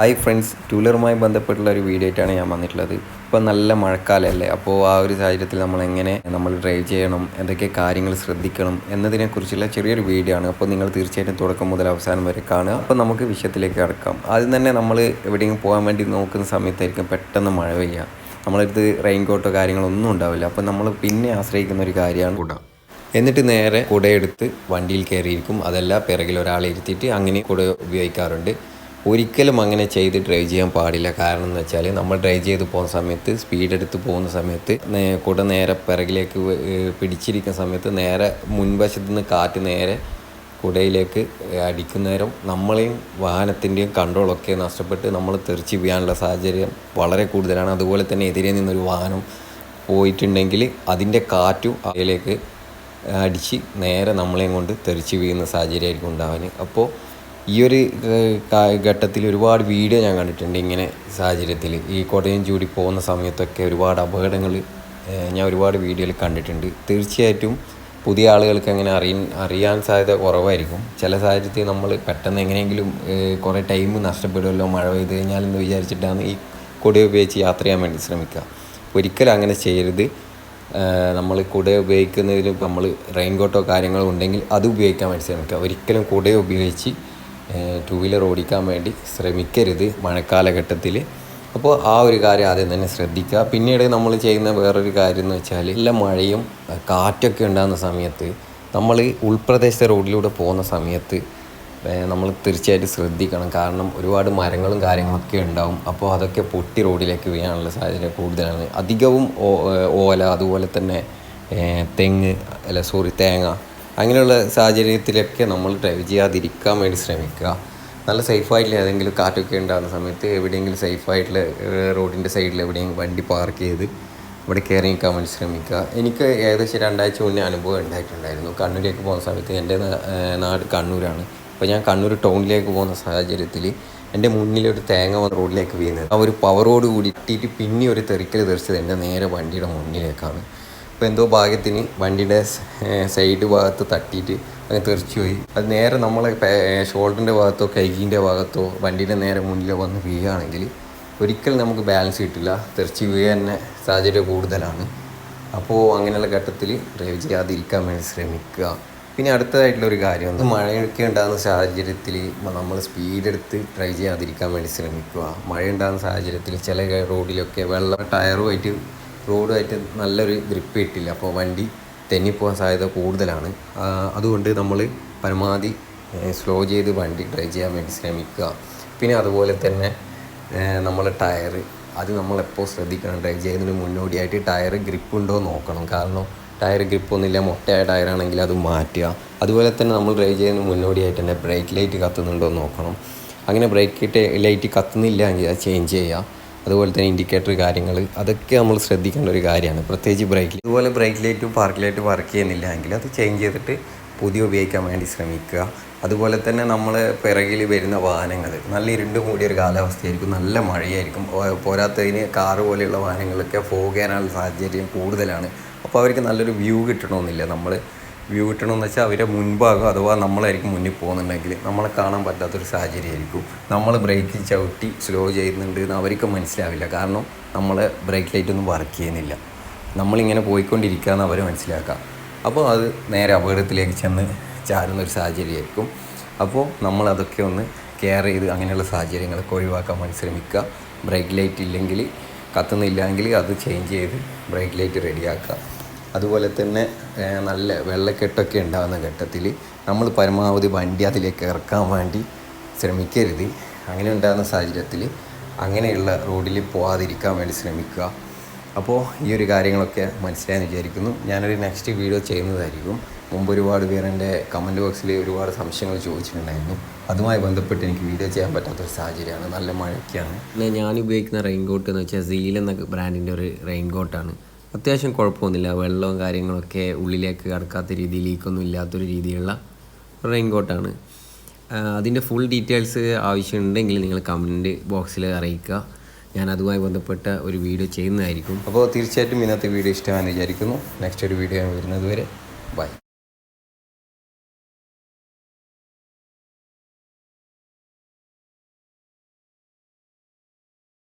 Hi friends ടൂലറുമായി ബന്ധപ്പെട്ടുള്ള ഒരു video ആയിട്ടാണ് ഞാൻ വന്നിട്ടുള്ളത്. ഇപ്പോൾ നല്ല മഴക്കാലമല്ലേ അപ്പോൾ ആ ഒരു സാഹചര്യത്തിൽ നമ്മൾ എങ്ങനെ നമ്മൾ ഡ്രൈവ് ചെയ്യണം എന്തൊക്കെ കാര്യങ്ങൾ ശ്രദ്ധിക്കണം എന്നതിനെക്കുറിച്ചുള്ള ചെറിയൊരു വീഡിയോ ആണ്. അപ്പോൾ നിങ്ങൾ തീർച്ചയായിട്ടും തുടക്കം മുതൽ അവസാനം വരെ കാണുക. അപ്പോൾ നമുക്ക് വിഷയത്തിലേക്ക് കടക്കാം. ആദ്യം തന്നെ നമ്മൾ എവിടെയെങ്കിലും പോകാൻ വേണ്ടി നോക്കുന്ന സമയത്തായിരിക്കും പെട്ടെന്ന് മഴ പെയ്യുക. നമ്മളടുത്ത് റെയിൻ കോട്ടോ കാര്യങ്ങളൊന്നും ഉണ്ടാവില്ല. അപ്പോൾ നമ്മൾ പിന്നെ ആശ്രയിക്കുന്ന ഒരു കാര്യമാണ് കൂടെ. എന്നിട്ട് നേരെ കുടയെടുത്ത് വണ്ടിയിൽ കയറിയിരിക്കും. അതല്ല പിറകിൽ ഒരാളെ ഇരുത്തിയിട്ട് അങ്ങനെ കുട ഉപയോഗിക്കാറുണ്ട്. ഒരിക്കലും അങ്ങനെ ചെയ്ത് ഡ്രൈവ് ചെയ്യാൻ പാടില്ല. കാരണം എന്ന് വെച്ചാൽ നമ്മൾ ഡ്രൈവ് ചെയ്ത് പോകുന്ന സമയത്ത് സ്പീഡ് എടുത്ത് പോകുന്ന സമയത്ത് കൂടെ നേരെ പിറകിലേക്ക് പിടിച്ചിരിക്കുന്ന സമയത്ത് നേരെ മുൻവശത്ത് നിന്ന് കാറ്റ് നേരെ കുടയിലേക്ക് അടിക്കുന്നേരം നമ്മളെയും വാഹനത്തിന്റെയും കൺട്രോളൊക്കെ നഷ്ടപ്പെട്ട് നമ്മൾ തെറിച്ച് വീഴാനുള്ള സാഹചര്യം വളരെ കൂടുതലാണ്. അതുപോലെ തന്നെ എതിരെ നിന്നൊരു വാഹനം പോയിട്ടുണ്ടെങ്കിൽ അതിന്റെ കാറ്റും അതിലേക്ക് അടിച്ച് നേരെ നമ്മളെയും കൊണ്ട് തെറിച്ച് വീഴുന്ന സാഹചര്യമായിരിക്കും ഉണ്ടാവാൻ. അപ്പോൾ ഈ ഒരു ഘട്ടത്തിൽ ഒരുപാട് വീഡിയോ ഞാൻ കണ്ടിട്ടുണ്ട് ഇങ്ങനെ സാഹചര്യത്തിൽ. ഈ കൊടയും ചൂടി പോകുന്ന സമയത്തൊക്കെ ഒരുപാട് അപകടങ്ങൾ ഞാൻ ഒരുപാട് വീഡിയോയിൽ കണ്ടിട്ടുണ്ട്. തീർച്ചയായിട്ടും പുതിയ ആളുകൾക്ക് അങ്ങനെ അറിയാൻ അറിയാൻ സാധ്യത കുറവായിരിക്കും. ചില സാഹചര്യത്തിൽ നമ്മൾ പെട്ടെന്ന് എങ്ങനെയെങ്കിലും കുറേ ടൈം നഷ്ടപ്പെടുമല്ലോ മഴ പെയ്ത് കഴിഞ്ഞാൽ എന്ന് വിചാരിച്ചിട്ടാണ് ഈ കൊടി ഉപയോഗിച്ച് യാത്ര ചെയ്യാൻ വേണ്ടി ശ്രമിക്കുക. ഒരിക്കലും അങ്ങനെ ചെയ്യരുത്. നമ്മൾ കുട ഉപയോഗിക്കുന്നതിലും നമ്മൾ റെയിൻ കോട്ടോ കാര്യങ്ങളോ ഉണ്ടെങ്കിൽ അത് ഉപയോഗിക്കാൻ വേണ്ടി ശ്രമിക്കുക. ഒരിക്കലും കുട ഉപയോഗിച്ച് ടു വീലർ ഓടിക്കാൻ വേണ്ടി ശ്രമിക്കരുത് മഴക്കാലഘട്ടത്തിൽ. അപ്പോൾ ആ ഒരു കാര്യം ആദ്യം തന്നെ ശ്രദ്ധിക്കുക. പിന്നീട് നമ്മൾ ചെയ്യുന്ന വേറൊരു കാര്യം എന്ന് വെച്ചാൽ നല്ല മഴയും കാറ്റൊക്കെ ഉണ്ടാകുന്ന സമയത്ത് നമ്മൾ ഉൾപ്രദേശത്തെ റോഡിലൂടെ പോകുന്ന സമയത്ത് നമ്മൾ തീർച്ചയായിട്ടും ശ്രദ്ധിക്കണം. കാരണം ഒരുപാട് മരങ്ങളും കാര്യങ്ങളൊക്കെ ഉണ്ടാവും. അപ്പോൾ അതൊക്കെ പൊട്ടി റോഡിലേക്ക് വീഴാനുള്ള സാഹചര്യം കൂടുതലാണ്. അധികവും ഓല അതുപോലെ തന്നെ തെങ്ങ് അല്ല സോറി തേങ്ങ അങ്ങനെയുള്ള സാഹചര്യത്തിലൊക്കെ നമ്മൾ ഡ്രൈവ് ചെയ്യാതിരിക്കാൻ വേണ്ടി ശ്രമിക്കുക. നല്ല സേഫായിട്ടുള്ള ഏതെങ്കിലും കാറ്റൊക്കെ ഉണ്ടാകുന്ന സമയത്ത് എവിടെയെങ്കിലും സേഫായിട്ടുള്ള റോഡിന്റെ സൈഡിൽ എവിടെയെങ്കിലും വണ്ടി പാർക്ക് ചെയ്ത് ഇവിടെ കയറി നിൽക്കാൻ വേണ്ടി ശ്രമിക്കുക. എനിക്ക് ഏകദേശം രണ്ടാഴ്ച മുന്നേ അനുഭവം ഉണ്ടായിട്ടുണ്ടായിരുന്നു. കണ്ണൂരേക്ക് പോകുന്ന സമയത്ത് എന്റെ നാട് കണ്ണൂരാണ്. അപ്പോൾ ഞാൻ കണ്ണൂർ ടൗണിലേക്ക് പോകുന്ന സാഹചര്യത്തിൽ എന്റെ മുന്നിലൊരു തേങ്ങ വന്ന് റോഡിലേക്ക് വീഴുന്നത് ആ ഒരു പവറോട് കൂടി ഇട്ടിട്ട് പിന്നെ ഒരു തെറിക്കൽ തെറിച്ചത് എന്റെ നേരെ വണ്ടിയുടെ മുന്നിലേക്കാണ്. അപ്പോൾ എന്തോ ഭാഗ്യത്തിന് വണ്ടിയുടെ സൈഡ് ഭാഗത്ത് തട്ടിയിട്ട് അങ്ങ് തെറിച്ചു പോയി അത് നേരെ നമ്മളെ ഷോൾഡറിന്റെ ഭാഗത്തോ കൈകിന്റെ ഭാഗത്തോ വണ്ടിയുടെ നേരെ മുന്നിലോ വന്ന് വീഴുകയാണെങ്കിൽ ഒരിക്കലും നമുക്ക് ബാലൻസ് കിട്ടില്ല. തെറിച്ച് വീഴാൻ തന്നെ സാഹചര്യം കൂടുതലാണ്. അപ്പോൾ അങ്ങനെയുള്ള ഘട്ടത്തിൽ ഡ്രൈവ് ചെയ്യാതിരിക്കാൻ വേണ്ടി ശ്രമിക്കുക. പിന്നെ അടുത്തതായിട്ടുള്ള ഒരു കാര്യം മഴയൊക്കെ ഉണ്ടാകുന്ന സാഹചര്യത്തിൽ നമ്മൾ സ്പീഡ് എടുത്ത് ഡ്രൈവ് ചെയ്യാതിരിക്കാൻ വേണ്ടി ശ്രമിക്കുക. മഴ ഉണ്ടാകുന്ന സാഹചര്യത്തിൽ ചില റോഡിലൊക്കെ വെള്ളം ടയറുമായിട്ട് റോഡുമായിട്ട് നല്ലൊരു ഗ്രിപ്പ് കിട്ടില്ല അപ്പോൾ വണ്ടി തെന്നിപ്പോകാൻ സാധ്യത കൂടുതലാണ്. അതുകൊണ്ട് നമ്മൾ പരമാവധി സ്ലോ ചെയ്ത് വണ്ടി ഡ്രൈവ് ചെയ്യാൻ വേണ്ടി ശ്രമിക്കുക. പിന്നെ അതുപോലെ തന്നെ നമ്മൾ ടയർ അത് നമ്മളെപ്പോൾ ശ്രദ്ധിക്കണം. ഡ്രൈവ് ചെയ്യുന്നതിന് മുന്നോടിയായിട്ട് ടയർ ഗ്രിപ്പ് ഉണ്ടോ നോക്കണം. കാരണം ടയർ ഗ്രിപ്പ് ഒന്നുമില്ല മൊട്ടയായ ടയറാണെങ്കിൽ അത് മാറ്റുക. അതുപോലെ തന്നെ നമ്മൾ ഡ്രൈവ് ചെയ്യുന്നതിന് മുന്നോടിയായിട്ട് തന്നെ ബ്രേക്ക് ലൈറ്റ് കത്തുന്നുണ്ടോ നോക്കണം. അങ്ങനെ ബ്രേക്ക് ലൈറ്റ് കത്തുന്നില്ല എങ്കിൽ അത് ചേഞ്ച് ചെയ്യുക. അതുപോലെ തന്നെ ഇൻഡിക്കേറ്റർ കാര്യങ്ങൾ അതൊക്കെ നമ്മൾ ശ്രദ്ധിക്കേണ്ട ഒരു കാര്യമാണ്. പ്രത്യേകിച്ച് ബ്രേക്ക് അതുപോലെ ബ്രേക്ക് ലൈറ്റും പാർക്ക് ലൈറ്റും വർക്ക് ചെയ്യുന്നില്ല എങ്കിൽ അത് ചേഞ്ച് ചെയ്തിട്ട് പുതിയ ഉപയോഗിക്കാൻ വേണ്ടി ശ്രമിക്കുക. അതുപോലെ തന്നെ നമ്മൾ പിറകിൽ വരുന്ന വാഹനങ്ങൾ നല്ല ഇരുണ്ട് കൂടിയൊരു കാലാവസ്ഥയായിരിക്കും നല്ല മഴയായിരിക്കും. പോരാത്തതിന് കാറ് പോലെയുള്ള വാഹനങ്ങളൊക്കെ പോകാനുള്ള സാഹചര്യം കൂടുതലാണ്. അപ്പോൾ അവർക്ക് നല്ലൊരു വ്യൂ കിട്ടണമെന്നില്ല നമ്മൾ വ്യൂ കിട്ടണമെന്ന് വെച്ചാൽ അവരെ മുൻഭാഗം അഥവാ നമ്മളായിരിക്കും മുന്നിൽ പോകുന്നുണ്ടെങ്കിൽ നമ്മളെ കാണാൻ പറ്റാത്തൊരു സാഹചര്യമായിരിക്കും. നമ്മൾ ബ്രേക്ക് ചവിട്ടി സ്ലോ ചെയ്യുന്നുണ്ട് എന്ന് അവർക്ക് മനസ്സിലാവില്ല. കാരണം നമ്മൾ ബ്രേക്ക് ലൈറ്റ് ഒന്നും വർക്ക് ചെയ്യുന്നില്ല. നമ്മളിങ്ങനെ പോയിക്കൊണ്ടിരിക്കുക എന്ന് അവർ മനസ്സിലാക്കാം അപ്പോൾ അത് നേരെ അപകടത്തിലേക്ക് ചെന്ന് ചാരുന്ന ഒരു സാഹചര്യമായിരിക്കും. അപ്പോൾ നമ്മളതൊക്കെ ഒന്ന് കെയർ ചെയ്ത് അങ്ങനെയുള്ള സാഹചര്യങ്ങളൊക്കെ ഒഴിവാക്കാൻ വേണ്ടി ശ്രമിക്കുക. ബ്രേക്ക് ലൈറ്റ് ഇല്ലെങ്കിൽ കത്തുന്നില്ലെങ്കിൽ അത് ചേഞ്ച് ചെയ്ത് ബ്രേക്ക് ലൈറ്റ് റെഡിയാക്കുക. അതുപോലെ തന്നെ നല്ല വെള്ളക്കെട്ടൊക്കെ ഉണ്ടാകുന്ന ഘട്ടത്തിൽ നമ്മൾ പരമാവധി വണ്ടി അതിലേക്ക് ഇറക്കാൻ വേണ്ടി ശ്രമിക്കരുത്. അങ്ങനെ ഉണ്ടാകുന്ന സാഹചര്യത്തിൽ അങ്ങനെയുള്ള റോഡിൽ പോകാതിരിക്കാൻ വേണ്ടി ശ്രമിക്കുക. അപ്പോൾ ഈ ഒരു കാര്യങ്ങളൊക്കെ മനസ്സിലായെന്ന് വിചാരിക്കുന്നു. ഞാനൊരു നെക്സ്റ്റ് വീഡിയോ ചെയ്യുന്നതായിരിക്കും. മുമ്പ് ഒരുപാട് പേർ എന്റെ കമന്റ് ബോക്സിൽ ഒരുപാട് സംശയങ്ങൾ ചോദിച്ചിട്ടുണ്ടായിരുന്നു. അതുമായി ബന്ധപ്പെട്ട് എനിക്ക് വീഡിയോ ചെയ്യാൻ പറ്റാത്തൊരു സാഹചര്യമാണ്. നല്ല മഴയ്ക്കാണ് പിന്നെ ഞാൻ ഉപയോഗിക്കുന്ന റെയിൻ കോട്ട് എന്ന് വെച്ചാൽ സീൽ എന്ന ബ്രാൻഡിന്റെ ഒരു റെയിൻ കോട്ടാണ് അത്യാവശ്യം കുഴപ്പമൊന്നുമില്ല. വെള്ളവും കാര്യങ്ങളൊക്കെ ഉള്ളിലേക്ക് കടക്കാത്ത രീതിയിൽ ലീക്കൊന്നും ഇല്ലാത്തൊരു രീതിയിലുള്ള റെയിൻകോട്ടാണ്. അതിന്റെ ഫുൾ ഡീറ്റെയിൽസ് ആവശ്യമുണ്ടെങ്കിൽ നിങ്ങൾ കമന്റ് ബോക്സിൽ അറിയിക്കുക. ഞാൻ അതുമായി ബന്ധപ്പെട്ട ഒരു വീഡിയോ ചെയ്യുന്നതായിരിക്കും. അപ്പോൾ തീർച്ചയായിട്ടും ഇന്നത്തെ വീഡിയോ ഇഷ്ടമാണെന്ന് വിചാരിക്കുന്നു. നെക്സ്റ്റ് ഒരു വീഡിയോ വരുന്നത് വരെ. ബൈ.